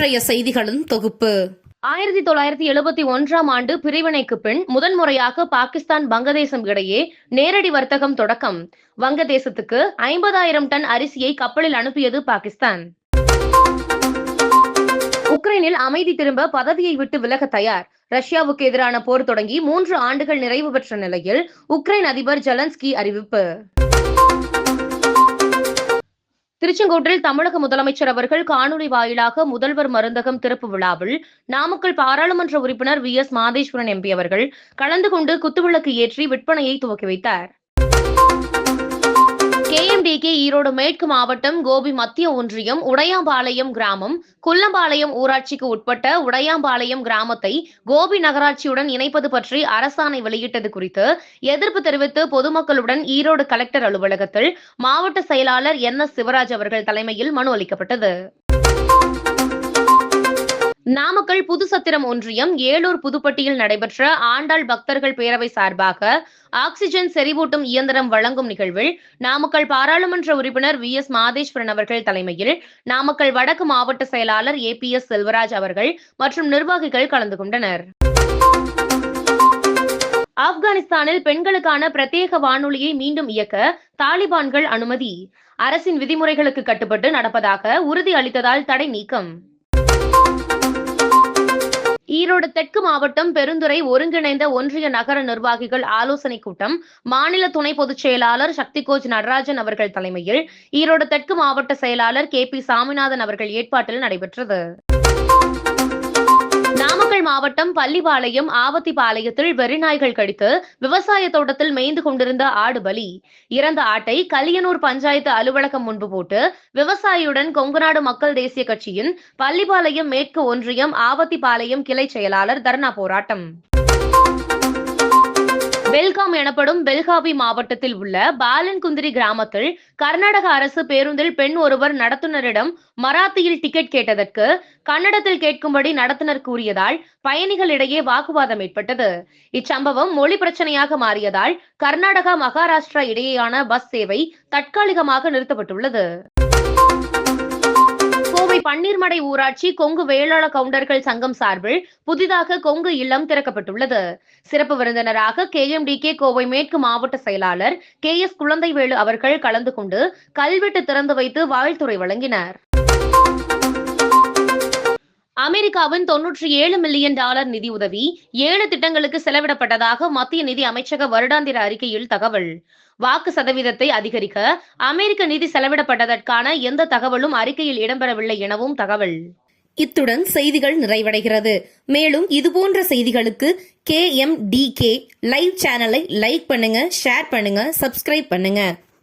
இன்றைய செய்திகளின் தொகுப்பு. ஆயிரத்தி தொள்ளாயிரத்தி எழுபத்தி ஒன்றாம் ஆண்டு பிரிவினைக்கு பின் முதன்முறையாக பாகிஸ்தான் வங்கதேசம் இடையே நேரடி வர்த்தகம் தொடக்கம். வங்கதேசத்துக்கு ஐம்பதாயிரம் டன் அரிசியை கப்பலில் அனுப்பியது பாகிஸ்தான். உக்ரைனில் அமைதி திரும்ப பதவியை விட்டு விலக தயார். ரஷ்யாவுக்கு எதிரான போர் தொடங்கி மூன்று ஆண்டுகள் நிறைவு பெற்ற நிலையில் உக்ரைன் அதிபர் ஜலன்ஸ்கி அறிவிப்பு. திருச்செங்கோட்டில் தமிழக முதலமைச்சர் அவர்கள் காணொலி வாயிலாக முதல்வர் மருந்தகம் திறப்பு விழாவில் நாமக்கல் பாராளுமன்ற உறுப்பினர் வி எஸ் மாதேஸ்வரன் எம்பி அவர்கள் கலந்து கொண்டு குத்துவிளக்கு ஏற்றி விற்பனையை துவக்கி வைத்தார். கேஎம்டிகே ஈரோடு மேற்கு மாவட்டம் கோபி மத்திய ஒன்றியம் உடையாம்பாளையம் கிராமம் குள்ளம்பாளையம் ஊராட்சிக்கு உட்பட்ட உடையாம்பாளையம் கிராமத்தை கோபி நகராட்சியுடன் இணைப்பது பற்றி அரசாணை வெளியிட்டது குறித்து எதிர்ப்பு தெரிவித்து பொதுமக்களுடன் ஈரோடு கலெக்டர் அலுவலகத்தில் மாவட்ட செயலாளர் என் எஸ் சிவராஜ் அவர்கள் தலைமையில் மனு அளிக்கப்பட்டது. நாமக்கல் புதுசத்திரம் ஒன்றியம் ஏலூர் புதுப்பட்டியில் நடைபெற்ற ஆண்டாள் பக்தர்கள் பேரவை சார்பாக ஆக்சிஜன் செறிவூட்டும் இயந்திரம் வழங்கும் நிகழ்வில் நாமக்கல் பாராளுமன்ற உறுப்பினர் வி எஸ் மாதேஸ்வரன் அவர்கள் தலைமையில் நாமக்கல் வடக்கு மாவட்ட செயலாளர் ஏ பி எஸ் செல்வராஜ் அவர்கள் மற்றும் நிர்வாகிகள் கலந்து கொண்டனர். ஆப்கானிஸ்தானில் பெண்களுக்கான பிரத்யேக வானொலியை மீண்டும் இயக்க தாலிபான்கள் அனுமதி. அரசின் விதிமுறைகளுக்கு கட்டுப்பட்டு நடப்பதாக உறுதி அளித்ததால் தடை நீக்கம். ஈரோடு தெற்கு மாவட்டம் பெருந்துறை ஒருங்கிணைந்த ஒன்றிய நகர நிர்வாகிகள் ஆலோசனைக் கூட்டம் மாநில துணை பொதுச் செயலாளர் சக்திகோஜ் நடராஜன் அவர்கள் தலைமையில் ஈரோடு தெற்கு மாவட்ட செயலாளர் கே பி சாமிநாதன் அவர்கள் ஏற்பாட்டில் நடைபெற்றது. நாமக்கல் மாவட்டம் பள்ளிபாளையம் ஆவத்திபாளையத்தில் வெறிநாய்கள் கடித்து விவசாய தோட்டத்தில் மேய்ந்து கொண்டிருந்த ஆடு பலி. இறந்த ஆட்டை கலியனூர் பஞ்சாயத்து அலுவலகம் முன்பு போட்டு விவசாயியுடன் கொங்குநாடு மக்கள் தேசிய கட்சியின் பள்ளிபாளையம் மேற்கு ஒன்றியம் ஆவத்திபாளையம் கிளை செயலாளர் தர்ணா போராட்டம். பெல்காம் எனப்படும் பெல்காவி மாவட்டத்தில் உள்ள பாலன்குந்திரி கிராமத்தில் கர்நாடக அரசு பேருந்தில் பெண் ஒருவர் நடத்துனரிடம் மராத்தியில் டிக்கெட் கேட்டதற்கு கன்னடத்தில் கேட்கும்படி நடத்துனர் கூறியதால் பயணிகளிடையே வாக்குவாதம் ஏற்பட்டது. இச்சம்பவம் மொழி பிரச்சனையாக மாறியதால் கர்நாடகா மகாராஷ்டிரா இடையேயான பஸ் சேவை தற்காலிகமாக நிறுத்தப்பட்டுள்ளது. கோவை பன்னீர்மடை ஊராட்சி கொங்கு வேளாள கவுண்டர்கள் சங்கம் சார்பில் புதிதாக கொங்கு இல்லம் திறக்கப்பட்டுள்ளது. சிறப்பு விருந்தினராக கே எம்டி கே கோவை மேற்கு மாவட்ட செயலாளர் கே எஸ் குழந்தைவேலு அவர்கள் கலந்து கொண்டு கல்வெட்டு திறந்து வைத்து வாழ்த்துறை வழங்கினர். அமெரிக்காவின் தொன்னூற்றி ஏழு மில்லியன் டாலர் நிதியுதவி ஏழு திட்டங்களுக்கு செலவிடப்பட்டதாக மத்திய நிதி அமைச்சக வருடாந்திர அறிக்கையில் தகவல். வாக்கு சதவீதத்தை அதிகரிக்க அமெரிக்க நிதி செலவிடப்பட்டதற்கான எந்த தகவலும் அறிக்கையில் இடம்பெறவில்லை எனவும் தகவல். இத்துடன் செய்திகள் நிறைவடைகிறது. மேலும் இதுபோன்ற செய்திகளுக்கு K M T K live சேனலை லைக் பண்ணுங்க ஷேர் பண்ணுங்க சப்ஸ்கிரைப் பண்ணுங்க.